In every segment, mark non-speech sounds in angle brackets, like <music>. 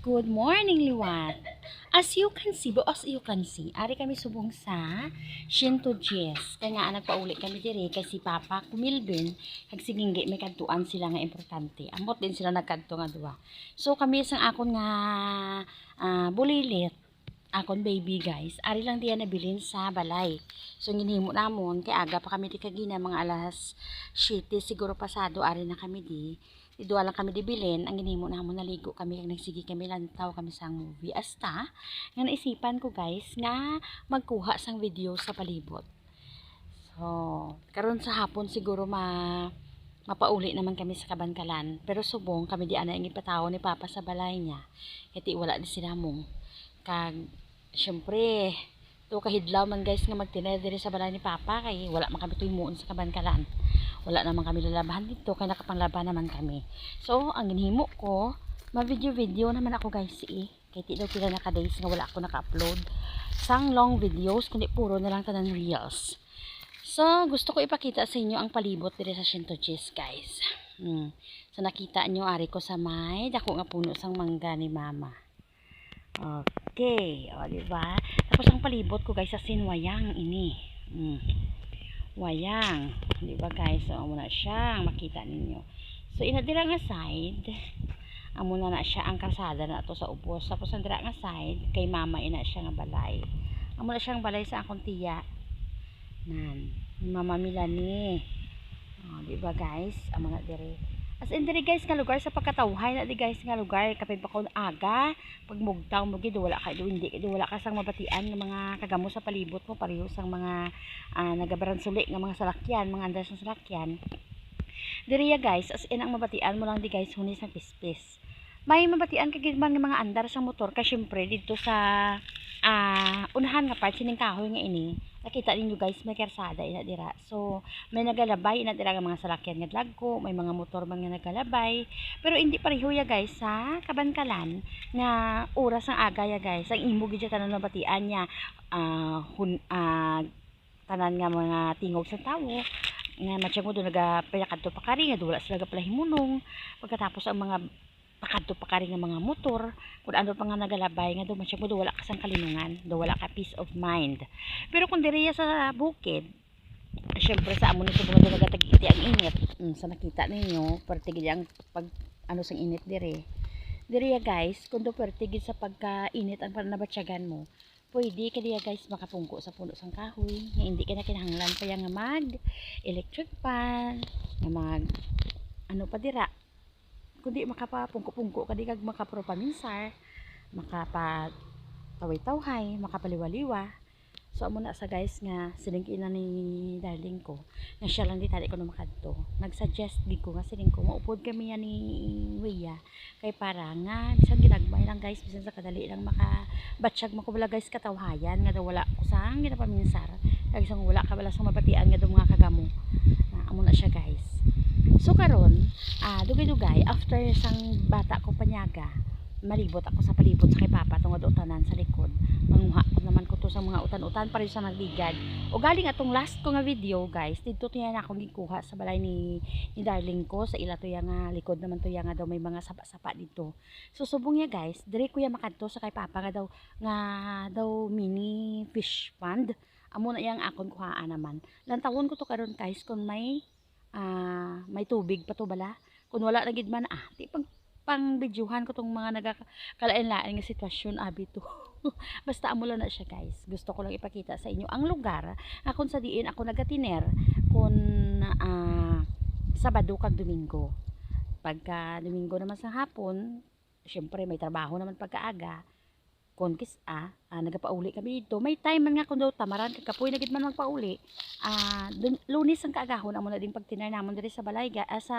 Good morning, Liwat. As you can see, as you can see, ari kami subong sa Shinto Jess. Kaya nga nagpauli kami dire kay si Papa kumilbin kag siginggi may kadtuan sila nga importante. Amot din sila nagkadto nga duwa. So kami sang akon nga ah, bulilit akon baby guys. Ari lang diyan nabilin sa balay. So ginhimo namon kay aga pa kami di kagina mga alas 7 siguro pasado ari na kami di. Idua lang kami di bilin, ang ginhimo namon naligo kami kag nagsigi kami lantaw kami sa movie. Asta nga naisipan ko guys nga magkuha sang video sa palibot. So, karon sa hapon siguro ma mapauli naman kami sa Kabankalan. Pero subong kami di ana ang ipatawo ni Papa sa balay niya. Kati wala di sila mong kag syempre to kahidlaw man guys nga magtinay diri sa balay ni Papa kay wala man kami tuymuon sa Kabankalan. Wala naman kami lalabahan dito kay nakapanglaban naman kami. So, ang ginhimo ko, ma-video-video naman ako guys eh. Kay ti daw pila naka days nga wala ako naka-upload sang long videos kundi puro na lang tanan reels. So, gusto ko ipakita sa inyo ang palibot diri sa Shinto Cheese, guys. Hmm. So, nakita nyo, ari ko sa may, dako nga puno sang mangga ni mama. Okay, o, diba? Tapos ang palibot ko, guys, sa sinwayang ini. Hmm. Wayang. Diba, guys? So, amo na siya, makita ninyo. So, inadira nga side, amo na na siya ang kalsada na to sa ubos. Tapos, ang dira nga side, kay mama ina siya nga balay. Amo na siyang balay sa akong tiya. Nan, Mama Milani. Oh, di ba guys? Amo na dire. As in dire guys nga lugar sa pagkatawhay na di guys nga lugar kapay pa kon aga pag mugtaw mo gid wala ka do hindi wala ka sang mabatian ng mga kagamo sa palibot mo pareho sang mga uh, nagabaransuli nga mga salakyan mga andas ng salakyan. Dire ya guys as in ang mabatian mo lang di guys hunis ng pispis. May mabatian ka gid man nga mga andar sa motor kay syempre dito sa ah unahan nga part sining kahoy nga ini. Nakita ninyo guys may kersada ina dira. So may nagalabay ina dira nga mga salakyan nga dlagko may mga motor man nga nagalabay. Pero hindi pareho ya guys sa kabankalan nga oras ang aga ya guys. Ang imo gid tanan mabatian niya. Ah hun ah, tanan nga mga tingog sa tawo. Nga matsyag mo doon nagapayakad to pakari nga wala sila gapalahimunong pagkatapos ang mga pakadto pa kari nga mga motor. Kung ano pa nga nagalabay nga do matsyag mo wala ka sang kalinungan do wala ka peace of mind. Pero kung diriya sa bukid syempre sa amo nito mga nagatag-iti ang init. Mm, sa nakita ninyo pertigid ang pag ano sang init dire diriya guys kung do pertigid sa pagka-init ang panabatsyagan mo pwede ka diya guys makapungko sa puno sang kahoy. Nga hindi ka na kinahanglan pa nga mag electric fan nga mag ano pa dira kundi makapapungko-pungko ka di kag makapropaminsar makapa taway-tawhay makapaliwaliwa. So amo na sa guys nga silingki na ni darling ko nga siya lang di tali ko na makadto. Nagsuggest gid ko nga siling ko maupod kami yan ni Wea kay para nga bisan ginagmay lang guys bisan sa kadali lang maka batsyag guys katawhayan nga daw wala ko sang ginapaminsar kag isang wala ka wala sa mabatian nga daw mga kagamo. Na amo na siya guys So karon, ah dugay-dugay after sang bata ko panyaga, malibot ako sa palibot sa kay papa tungod utanan sa likod. Manguha ko naman ko to sa mga utan-utan para sa nagligad. O galing atong last ko nga video, guys, dito to yan ako gikuha sa balay ni ni darling ko sa ila to nga likod naman to nga daw may mga sapa-sapa dito. So subong ya guys, dire ko ya makadto sa kay papa nga daw nga daw mini fish pond. Amo na yang akon kuhaan naman. Lantawon ko to karon guys kung may ah may tubig pa to bala. Kung wala na gid man ah di pang pang bidyuhan ko tong mga nagakalain-lain nga sitwasyon abi to <laughs> basta amo lang na siya guys. Gusto ko lang ipakita sa inyo ang lugar nga kung sa diin ako nagatiner kung ah Sabado kag Domingo. Pagka Domingo naman sa hapon syempre may trabaho naman pagkaaga kung kis ah, ah nagapauli kami dito. May time man nga kung daw tamaran kakapoy na gid man magpauli. Ah dun, lunis ang kaagahon amo na din pagtinar namon diri sa balay ga, ah, sa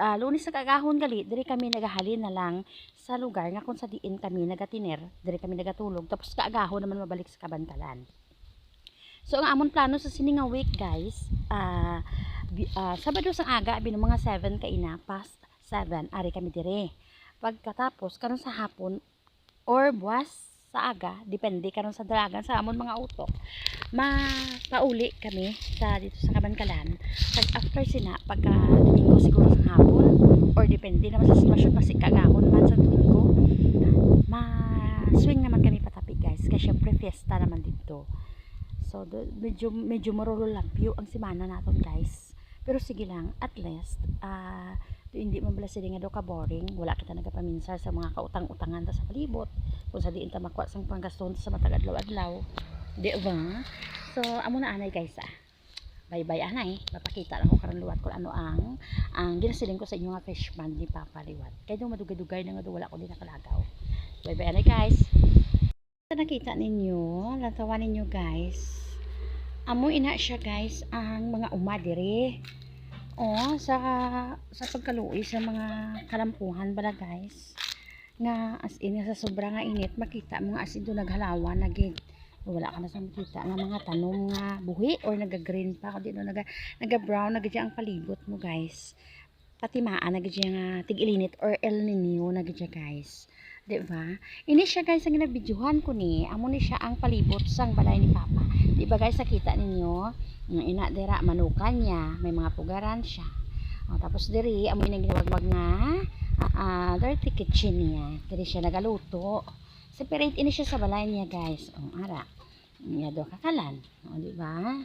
ah, lunis ang kaagahon gali diri kami nagahalin na lang sa lugar nga kung sa diin kami nagatiner diri kami nagatulog. Tapos kaagahon naman mabalik sa kabantalan. So ang amon plano sa sining nga week guys, ah ah, Sabado sang aga bino mga 7 kaina past 7 ari kami dire. Pagkatapos karon sa hapon or buwas sa aga, depende karon sa dalagan sa amon mga utok. Mapauli kami sa dito sa Kabankalan. Pag after sina pagka Domingo siguro sa hapon or depende naman sa sitwasyon pag sikagahon man sa Domingo. Ma-swing naman kami patapi guys kasi syempre fiesta naman dito. So do, medyo medyo marululampyo ang simana naton guys. Pero sige lang, at least uh, do hindi man bala sila nga do ka boring. Wala kita nagapaminsar sa mga kautang-utangan ta sa palibot. Kung sa diin ta makuha sang panggaston sa matag adlaw-adlaw. Di ba? So, amo na anay guys ah. Bye-bye anay. Mapakita lang ko karon luwat ko ano ang ang ginasiling ko sa inyo nga fish pan ni Papa Liwat. Kaya do madugay-dugay na nga do wala ko din nakalagaw. Bye-bye anay guys. Sa nakita ninyo, lantawan ninyo guys. Amo ina siya guys ang mga umadiri. O sa sa pagkaluoy sa mga kalampuhan bala guys. Nga as in sa sobra nga init makita mo nga as in do naghalawan nagig wala ka na sa makita nga mga tanom nga buhi or naga-green pa kundi no naga naga-brown nagadya ang palibot mo guys. Pati maan nagadya nga tig-ilinit or El Nino nagadya guys. Di ba? Ini siya guys ang ginabidyohan ko ni. Amo ni siya ang palibot sang balay ni Papa. Di ba guys nakita ninyo? Ina dira manukan niya, may mga pugaran siya. O, tapos diri amo ina ginawagwag nga ah, ah, dirty kitchen niya. Diri siya nagaluto. Separate ini siya sa balay niya guys. O, ara. Niya do kakalan. O, di ba?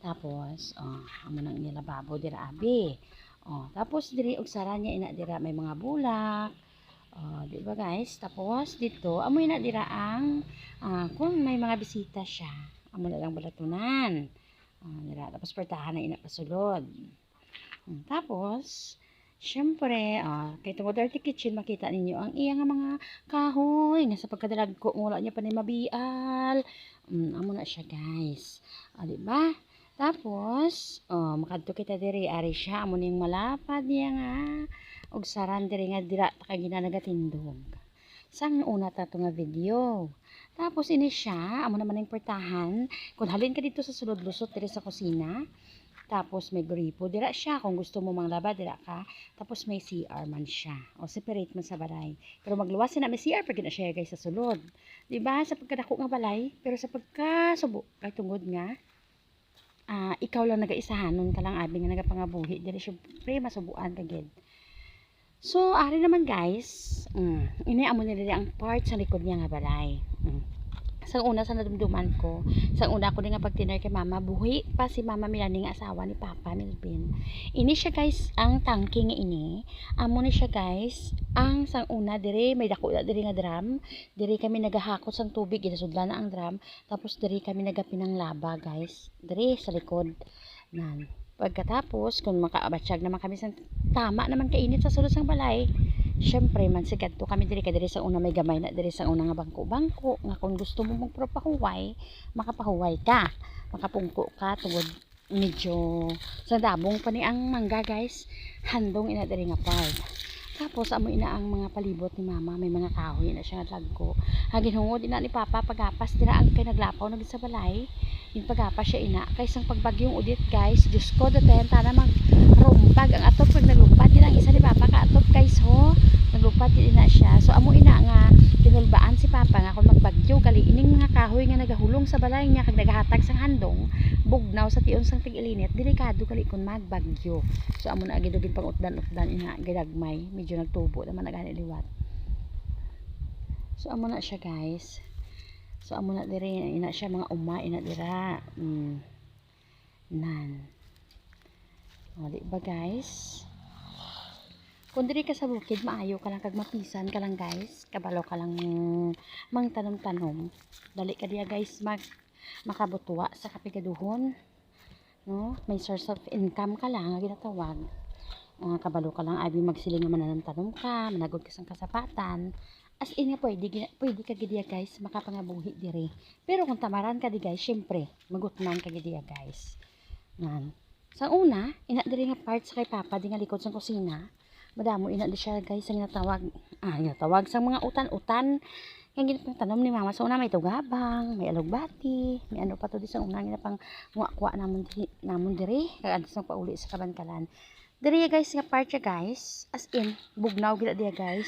Tapos, o, amo nang nilababo dira abi. O, tapos diri og sara niya ina dira may mga bulak. Oh, di ba guys? Tapos dito, amoy na dira ang ah, kung may mga bisita siya. Amo na lang balatunan. Ah, dira tapos pertahan na ina pasulod. Hmm, tapos Siyempre, ah, kay tungod dirty kitchen makita ninyo ang iya nga mga kahoy nga sa pagkadalag ko wala niya pa ni mabial. Mm, amo na siya guys. Ah, di ba? Tapos, oh, makadto kita diri ari siya amo ning malapad niya nga og saran diri nga dira ta kay ginanagatindog. Sang una ta nga video. Tapos ini siya, amo naman ang portahan. Kung halin ka dito sa sulod lusot diri sa kusina, tapos may gripo dira siya kung gusto mo manglaba dira ka. Tapos may CR man siya. O separate man sa balay. Pero magluwas na may CR pag na siya guys sa sulod. Di ba? Sa pagkadako nga balay, pero sa pagkasubo kay tungod nga ah ikaw lang nagaisahanon ka lang abi nga nagapangabuhi diri syempre masubuan ka gid. So, ari naman guys, mm, ini amo nila ang part sa likod niya nga balay. Mm. Sa una sa nadumduman ko, sa una ko din nga pagtiner kay mama, buhi pa si mama Milani nga asawa ni Papa Melvin. Ini siya guys, ang tangke nga ini. Amo ni siya guys, ang sang una diri may dako na diri nga drum. Diri kami nagahakot sang tubig, ginasudlan na ang drum. Tapos diri kami nagapinang laba guys. Diri sa likod. Nan. Pagkatapos, kung makaabatsyag naman kami sa tama naman kainit sa sulod sang balay, syempre man sikat to kami diri ka diri sa una may gamay na diri sa una nga bangko-bangko nga kung gusto mo magpropahuway, makapahuway ka, makapungko ka tungod medyo sa dabong pa ni ang mangga guys, handong ina diri nga part. Tapos amo ina ang mga palibot ni mama, may mga kahoy na siya nga lagko. Hagin hungod ina ni papa pagapas dira ang kay naglapaw na sa balay. Yung pagapas siya ina kay sang pagbagyong udit guys, Diyos ko daten tana mag rumpag ang atop pag naglupad din ang isa ni papa ka atop guys ho. Naglupad din ina siya. So amo ina nga tinulbaan si papa nga kung magbagyo gali ining mga kahoy nga nagahulong sa balay niya kag nagahatag sang handong bugnaw sa tiyon sang tig-ilinit delikado gali kun magbagyo. So amo na agidugin pang utdan-utdan ina gidagmay medyo nagtubo naman nagani liwat. So amo na siya guys. So amo na diri ina siya mga uma ina dira. Mm. Nan. O di ba guys? Kung diri ka sa bukid, maayo ka lang kag mapisan ka lang guys. Kabalo ka lang mang, tanom-tanom. Dali ka diya guys mag makabutuwa sa kapigaduhon. No? May source of income ka lang ginatawag. Ah, kabalo ka lang abi magsiling nga mananam-tanom ka, managod ka sang kasapatan. As in pwede, pwede ka gidiya guys makapangabuhi diri. Pero kung tamaran ka di guys, syempre magutman ka gidiya guys. Nan. Sa una, ina diri nga part sa kay Papa di nga likod sa kusina. Madamo ina di siya guys ang ginatawag. Ah, ginatawag sa mga utan-utan. Yang ginapang tanom ni mama sa una may tugabang, may alugbati, may ano pa to di sa una ginapang kuha namon diri, namon diri kag adto sa pauli sa kabankalan. Diri guys nga part siya guys, as in bugnaw gid diya guys.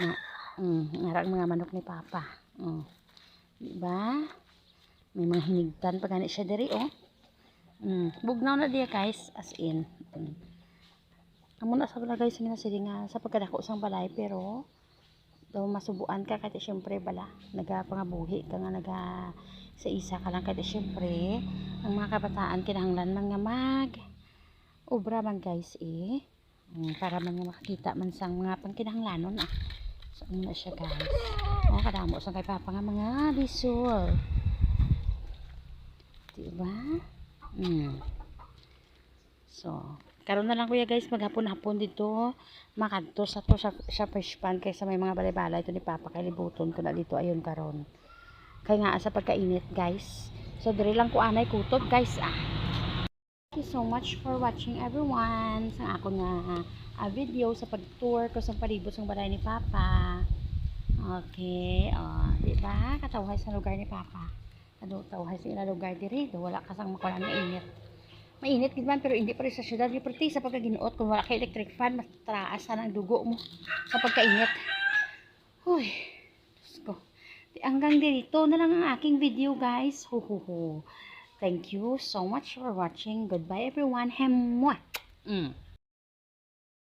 Na mm, ngarang mga manok ni Papa. Mm. Di ba? May mga hinigtan pa siya diri oh. Mm, bugnaw na diya guys, as in. Mm. Amo na sa bala guys nga. Sa pagkadako sang balay pero daw masubuan ka kasi syempre bala nagapangabuhi ka nga naga sa isa ka lang kasi syempre ang mga kabataan kinahanglan man nga mag obra man guys eh. Mm, para man nga makakita man sang mga pangkinahanglanon ah. So ano siya guys. O kadamo sa kay papa nga mga bisol. Diba? Mm. so karon na lang kuya guys. Maghapon-hapon dito. Makadto sa to sa, sa fish pan kaysa may mga balay-balay ito ni Papa kay ko na dito. Ayon karon kay nga sa pagkainit guys. So diri lang ko anay kutob guys ah. Thank you so much for watching everyone sa ako nga ah, video sa pag-tour ko sa palibot sa balay ni Papa. Okay oh di ba katawhay sa lugar ni Papa. Katawhay sa ila lugar diri? Wala kasang makuha na init mainit gid man pero hindi pa rin sa syudad di perti sa pagkaginuot kung wala kay electric fan mas traas na ang dugo mo sa pagkainit Uy, ko. Hanggang dito na lang ang aking video guys. Ho ho ho. Thank you so much for watching. Goodbye everyone. Hemwa. Mm.